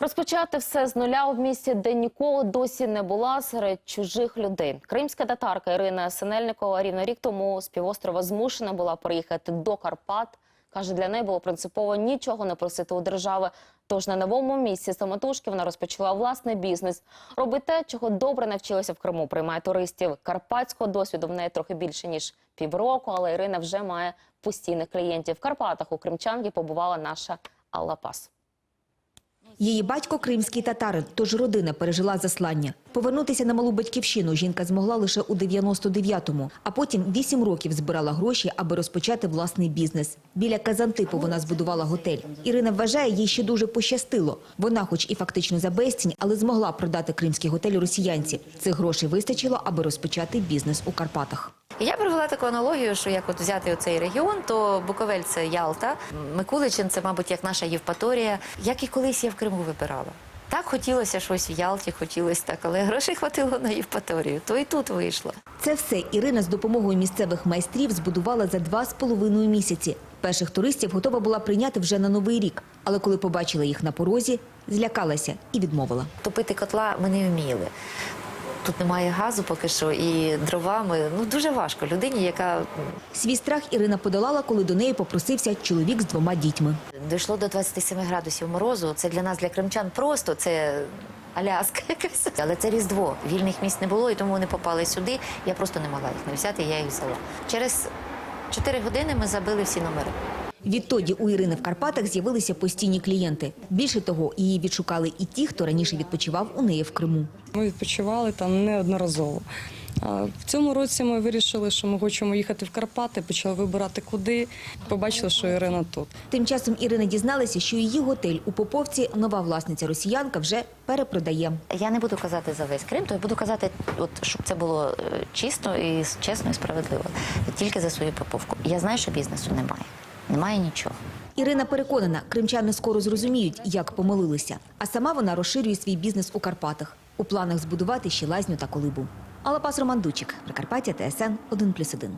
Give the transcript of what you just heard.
Розпочати все з нуля в місті, де ніколи досі не була серед чужих людей. Кримська татарка Ірина Синельникова рівно рік тому з півострова змушена була приїхати до Карпат. Каже, для неї було принципово нічого не просити у держави. Тож на новому місці самотужки вона розпочала власний бізнес. Робить те, чого добре навчилася в Криму. Приймає туристів. Карпатського досвіду в неї трохи більше ніж півроку, але Ірина вже має постійних клієнтів. В Карпатах у Кримчанки побувала наша Алла Пас. Її батько кримський татарин, тож родина пережила заслання. Повернутися на малу батьківщину жінка змогла лише у 99-му, а потім 8 років збирала гроші, аби розпочати власний бізнес. Біля Казантипу вона збудувала готель. Ірина вважає, їй ще дуже пощастило. Вона, хоч і фактично за безцінь, але змогла продати кримський готель росіянці. Цих грошей вистачило, аби розпочати бізнес у Карпатах. І Я провела таку аналогію, що як от взяти оцей регіон, то Буковель це Ялта, Микуличин це, мабуть, як наша Євпаторія, як і колись я в Криму вибирала. Так хотілося щось в Ялті, хотілося так, але грошей хватило на Євпаторію, то і тут вийшло. Це все Ірина з допомогою місцевих майстрів збудувала за два з половиною місяці. Перших туристів готова була прийняти вже на новий рік, але коли побачила їх на порозі, злякалася і відмовила. Топити котла ми не вміли. Тут немає газу поки що, і дровами ну дуже важко людині, яка Свій страх Ірина подолала, коли до неї попросився чоловік з двома дітьми. Дійшло до 27 градусів морозу. Це для нас, для кримчан, просто це Аляска якась. Але це Різдво. Вільних місць не було, і тому вони попали сюди. Я просто не могла їх не взяти, я їх взяла. Через 4 години ми забили всі номери. Відтоді у Ірини в Карпатах з'явилися постійні клієнти. Більше того, її відшукали і ті, хто раніше відпочивав у неї в Криму. Ми відпочивали там неодноразово. А В цьому році ми вирішили, що ми хочемо їхати в Карпати, почали вибирати куди. Побачили, що Ірина тут. Тим часом Ірина дізналася, що її готель у Поповці нова власниця росіянка вже перепродає. Я не буду казати за весь Крим, то я буду казати, от щоб це було е, чисто і чесно і справедливо. Тільки за свою поповку. Я знаю, що бізнесу немає. Немає нічого. Ірина переконана, кримчани скоро зрозуміють, як помилилися. А сама вона розширює свій бізнес у Карпатах. У планах збудувати ще лазню та колибу. Алапас Роман Дучик, Прикарпаття, ТСН 1+,1.